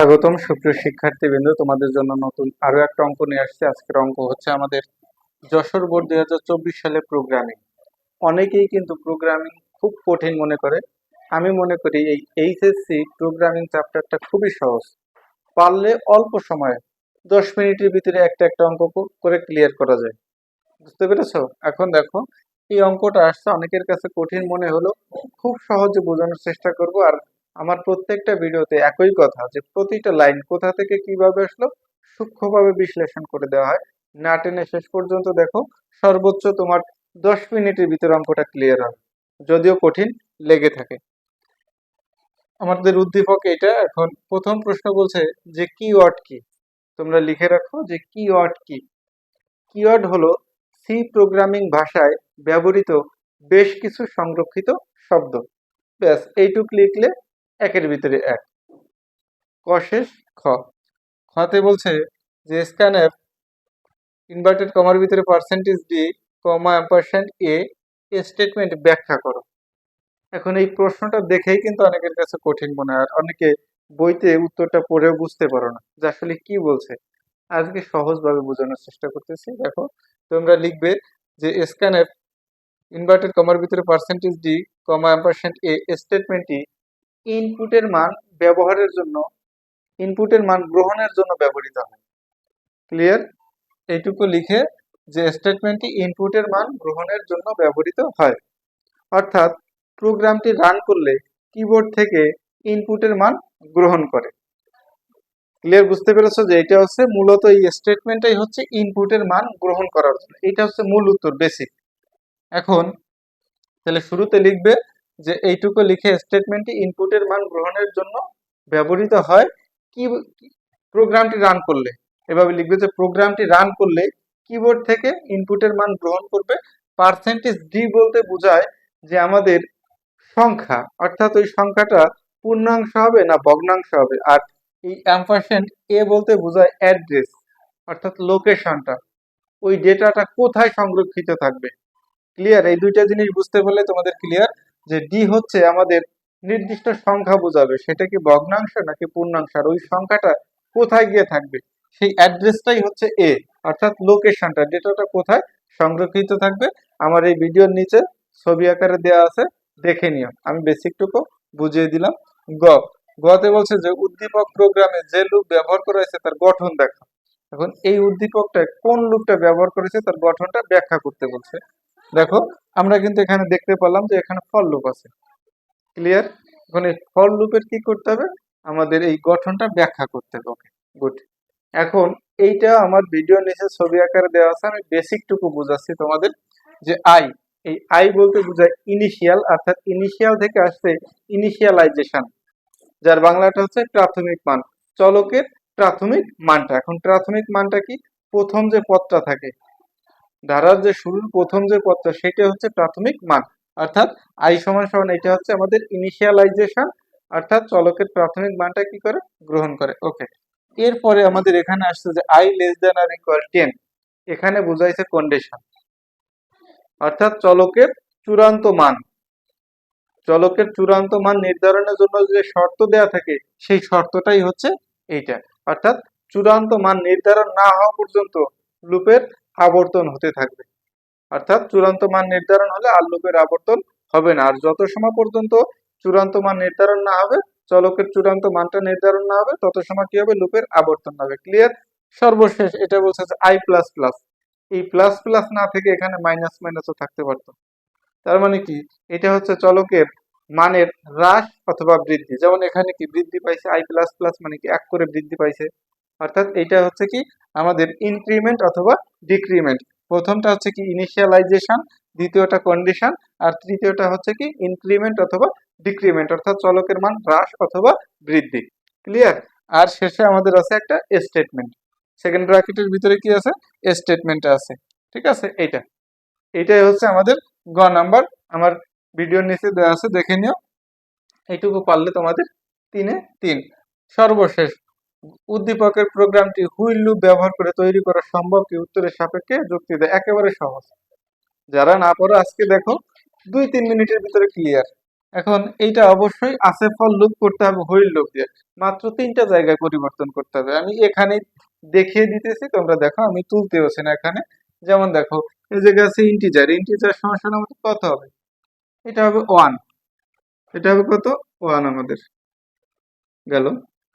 স্বাগতম সুপ্রিয় শিক্ষার্থীবৃন্দ। তোমাদের জন্য নতুন আরও একটা অঙ্ক নিয়ে আসছে। আজকের অঙ্ক হচ্ছে আমাদের যশোর বোর্ড দুই হাজার চব্বিশ সালে প্রোগ্রামিং অনেকেই কিন্তু প্রোগ্রামিং খুব কঠিন মনে করে। আমি মনে করি এই এইচএসসি প্রোগ্রামিং চ্যাপ্টারটা খুবই সহজ। পারলে অল্প সময়ে দশ মিনিটের ভিতরে একটা একটা অঙ্ক করে ক্লিয়ার করা যায়। বুঝতে পেরেছ? এখন দেখো, এই অঙ্কটা আসছে। অনেকের কাছে কঠিন মনে হলো খুব সহজে বোঝানোর চেষ্টা করব। আর আমার প্রত্যেকটা ভিডিওতে একই কথা যে প্রতিটা লাইন কোথা থেকে কীভাবে আসলো সূক্ষ্মভাবে বিশ্লেষণ করে দেওয়া হয়। না টেনে শেষ পর্যন্ত দেখো, সর্বোচ্চ তোমার দশ মিনিটের ভিতরে অঙ্কটা ক্লিয়ার হবে। যদিও কঠিন, লেগে থাকে। আমাদের উদ্দীপক এটা এখন প্রথম প্রশ্ন বলছে যে কিওয়ার্ড কি? তোমরা লিখে রাখো যে কিওয়ার্ড কি? কিওয়ার্ড হলো সি প্রোগ্রামিং ভাষায় ব্যবহৃত বেশ কিছু সংরক্ষিত শব্দ। ব্যাস, এইটুক লিখলে একের ভিতরে এক। কশেষ খ। খতে বলছে যে স্ক্যানএফ ইনভার্টেড কমার ভিতরে পার্সেন্টেজ ডি কমা পার্সেন্ট এ স্টেটমেন্ট ব্যাখ্যা করো। এখন এই প্রশ্নটা দেখেই কিন্তু অনেকের কাছে কঠিন মনে হয় অনেকে বইতে উত্তরটা পড়েও বুঝতে পারো না যে আসলে কি বলছে। আজকে সহজভাবে বোঝানোর চেষ্টা করতেছি। দেখো, তোমরা লিখবে যে স্ক্যানএফ ইনভার্টেড কমার ভিতরে পার্সেন্টেজ ডি কমা পার্সেন্ট এ স্টেটমেন্টটি ইনপুটের মান ব্যবহারের জন্য ইনপুটের মান গ্রহণের জন্য ব্যবহৃত হয়। ক্লিয়ার এইটুকু লিখে যে স্টেটমেন্টটি ইনপুটের মান গ্রহণের জন্য ব্যবহৃত হয়। অর্থাৎ প্রোগ্রামটি রান করলে কিবোর্ড থেকে ইনপুটের মান গ্রহণ করে। ক্লিয়ার বুঝতে পেরেছ যে এটা হচ্ছে মূলত এই স্টেটমেন্টটাই হচ্ছে ইনপুটের মান গ্রহণ করার জন্য। এটা হচ্ছে মূল উত্তর বেসিক এখন, তাহলে শুরুতে লিখবে যে এইটুকু লিখে স্টেটমেন্টটি ইনপুটের মান গ্রহণের জন্য ব্যবহৃত হয়। কি প্রোগ্রামটি রান করলে? এভাবে লিখবে যে প্রোগ্রামটি রান করলে কিবোর্ড থেকে ইনপুটের মান গ্রহণ করবে। পার্সেন্টেজ ডি বলতে বোঝায় যে আমাদের সংখ্যা, অর্থাৎ ওই সংখ্যাটা পূর্ণাংশ হবে না ভগ্নাংশ হবে। আর এই অ্যাম্পারসেন্ট এ বলতে বোঝায় অ্যাড্রেস অর্থাৎ লোকেশনটা ওই ডেটাটা কোথায় সংরক্ষিত থাকবে? ক্লিয়ার এই দুইটা জিনিস বুঝতে পারলে তোমাদের ক্লিয়ার যে ডি হচ্ছে আমাদের নির্দিষ্ট সংখ্যা বোঝাবে। সেটা কি ভগ্নাংশ নাকি পূর্ণাংশ? আর ওই সংখ্যাটা কোথায় গিয়ে থাকবে? সেই অ্যাড্রেসটাই হচ্ছে এ অর্থাৎ লোকেশনটা। ডেটাটা কোথায়? সংরক্ষিত থাকবে। আমার এই ভিডিওর নিচে ছবি আকারে দেওয়া আছে। দেখে নিও। আমি বেসিকটুকু বুঝিয়ে দিলাম। গ, গতে বলছে যে উদ্দীপক প্রোগ্রামে যে লুপ ব্যবহার করা হয়েছে তার গঠন দেখা। এখন এই উদ্দীপকটা কোন লুপটা ব্যবহার করেছে তার গঠনটা ব্যাখ্যা করতে বলছে। দেখো, আমরা কিন্তু এখানে দেখতে পেলাম যে এখানে ফল লুপ আছে। ক্লিয়ার এখন এই ফল লুপের কি করতে হবে? আমাদের এই গঠনটা ব্যাখ্যা করতে হবে। গুড এখন এইটা আমার ভিডিও নিচে ছবি আকারে দেওয়া আছে, আমি বেসিকটুকু বুঝাচ্ছি তোমাদের। যে আই এই আই বলতে বোঝায় ইনিশিয়াল অর্থাৎ ইনিশিয়াল থেকে আসছে ইনিশিয়ালাইজেশন যার বাংলাটা হচ্ছে প্রাথমিক মান। চলকের প্রাথমিক মানটা। এখন প্রাথমিক মানটা কি? প্রথম যে পথটা থাকে ধারার যে শুরুর প্রথম যে পদটা সেটা হচ্ছে প্রাথমিক মান। অর্থাৎ আই সমান সমান এটা হচ্ছে আমাদের ইনিশিয়ালাইজেশন অর্থাৎ চলকের প্রাথমিক মানটা কি করে? গ্রহণ করে। ওকে এরপরে আমাদের এখানে আসছে যে I less than or equal ten এখানে বোঝাইছে কন্ডিশন অর্থাৎ চলকের চূড়ান্ত মান। চলকের চূড়ান্ত মান নির্ধারণের জন্য যে শর্ত দেয়া থাকে, সেই শর্তটাই হচ্ছে এইটা। অর্থাৎ চূড়ান্ত মান নির্ধারণ না হওয়া পর্যন্ত লুপের আবর্তন হতে থাকবে। অর্থাৎ চূড়ান্ত মান নির্ধারণ হলে আর লুপের আবর্তন হবে না। আর যত সময় পর্যন্ত চূড়ান্ত মান নির্ধারণ না হবে, চলকের চূড়ান্ত মানটা নির্ধারণ না হবে, তত সময় কি হবে? লুপের আবর্তন হবে। ক্লিয়ার সর্বশেষ, এটা বলছে যে আই প্লাস প্লাস এই প্লাস প্লাস না থেকে এখানে মাইনাস মাইনাসও থাকতে পারতো। তার মানে কি? এটা হচ্ছে চলকের মানের হ্রাস অথবা বৃদ্ধি। যেমন এখানে কি বৃদ্ধি পাইছে? আই প্লাস প্লাস মানে কি? এক করে বৃদ্ধি পাইছে। অর্থাৎ এটা হচ্ছে কি আমাদের ইনক্রিমেন্ট অথবা ডিক্রিমেন্ট প্রথমটা হচ্ছে কি ইনিশিয়ালাইজেশন দ্বিতীয়টা কন্ডিশন আর তৃতীয়টা হচ্ছে কি ইনক্রিমেন্ট অথবা ডিক্রিমেন্ট অর্থাৎ চলকের মান হ্রাস অথবা বৃদ্ধি। ক্লিয়ার আর শেষে আমাদের আছে একটা স্টেটমেন্ট সেকেন্ড ব্র্যাকেটের ভিতরে কি আছে? স্টেটমেন্ট আছে। ঠিক আছে? এইটা। এটাই হচ্ছে আমাদের গ নাম্বার। আমার ভিডিওর নিচে দেওয়া আছে, দেখে নিও। এইটুকু পারলে তোমাদের তিনে তিন। সর্বশেষ। উদ্দীপকের প্রোগ্রামটি হুইল লুপ ব্যবহার করে তৈরি করা সম্ভব কি উত্তরের সাপেক্ষে যুক্তি দেয়। একেবারে সহজ। যারা না পড়ো, আজকে দেখো দুই তিন মিনিটের ভিতরে ক্লিয়ার এখন এইটা অবশ্যই আছে ফল লুপ করতে হবে, হুইল লুপ দিয়ে। মাত্র তিনটা জায়গায় পরিবর্তন করতে হবে। আমি এখানে দেখিয়ে দিতেছি, তোমরা দেখো, আমি তুলতেওছি না এখানে। যেমন দেখো, এই জায়গায় আছে ইন্টিজার ইন্টিজার সমান আমাদের কত হবে? এটা হবে ওয়ান এটা হবে কত? ওয়ান আমাদের। গেল।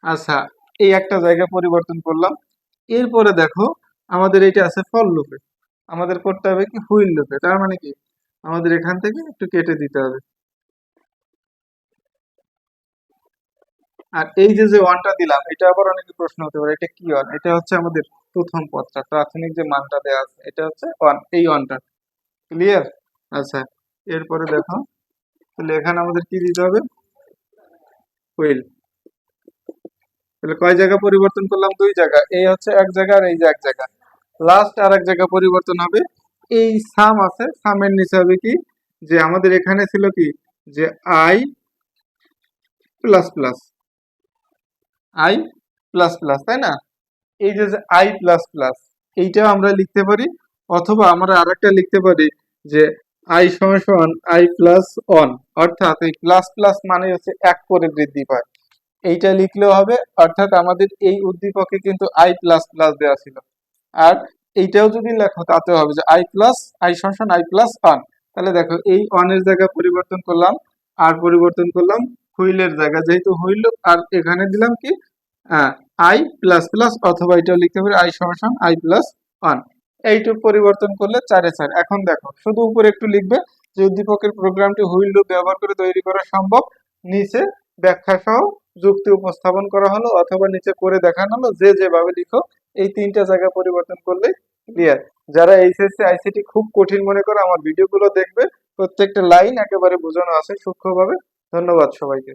আচ্ছা এই একটা জায়গা পরিবর্তন করলাম। এরপরে দেখো, আমাদের এটা আছে ফল লুপে আমাদের করতে হবে কি হুইল লুপে তার মানে কি? আমাদের এখান থেকে একটু কেটে দিতে হবে। আর এই যে যে ওয়ানটা দিলাম, এটা আবার অনেকে প্রশ্ন হতে পারে, এটা কি ওয়ান এটা হচ্ছে আমাদের প্রথম পদটা, প্রাথমিক যে মানটা দেওয়া আছে, এটা হচ্ছে ওয়ান এই ওয়ানটা ক্লিয়ার আচ্ছা এরপরে দেখো, তাহলে এখানে আমাদের কি দিতে হবে? হুইল তাহলে কয় জায়গা পরিবর্তন করলাম? দুই জায়গা। এই হচ্ছে এক জায়গা আর এই যে এক জায়গা। লাস্ট আর এক জায়গা পরিবর্তন হবে। এই সাম আছে। সামের নিচে হবে কি? যে আমাদের এখানে ছিল কি? যে I plus plus I plus plus তাই না? এই যে আই প্লাস প্লাস এইটা আমরা লিখতে পারি। অথবা আমরা আরেকটা লিখতে পারি যে আই সমান সমান আই প্লাস অন অর্থাৎ এই প্লাস প্লাস মানে হচ্ছে এক করে বৃদ্ধি পায়। এইটা লিখলেও হবে। অর্থাৎ আমাদের এই উদ্দীপকে কিন্তু আই প্লাস প্লাস দেওয়া ছিল। আর এইটাও যদি লেখো তাতে হবে যে আই প্লাস আই সমান আই প্লাস অন তাহলে দেখো, এই অনের জায়গা পরিবর্তন করলাম, আর পরিবর্তন করলাম হুইলের জায়গা। যেহেতু হুইল, আর এখানে দিলাম কি? আই প্লাস প্লাস অথবা এটাও লিখতে পারি আই সমান আই প্লাস ওয়ান এইটুকু পরিবর্তন করলে চারে চার। এখন দেখো, শুধু উপরে একটু লিখবে যে উদ্দীপকের প্রোগ্রামটি হুইল লুপ ব্যবহার করে তৈরি করা সম্ভব। নিচে ব্যাখ্যা সহ যুক্তি উপস্থাপন করা হলো অথবা নিচে করে দেখানো হলো, যে যেভাবে লিখো, এই তিনটা জায়গা পরিবর্তন করলে ক্লিয়ার যারা এইচএসসি, আইসিটি খুব কঠিন মনে করে, আমার ভিডিওগুলো দেখবে, প্রত্যেকটা লাইন একেবারে বোঝানো আছে সূক্ষ্মভাবে। ধন্যবাদ সবাইকে।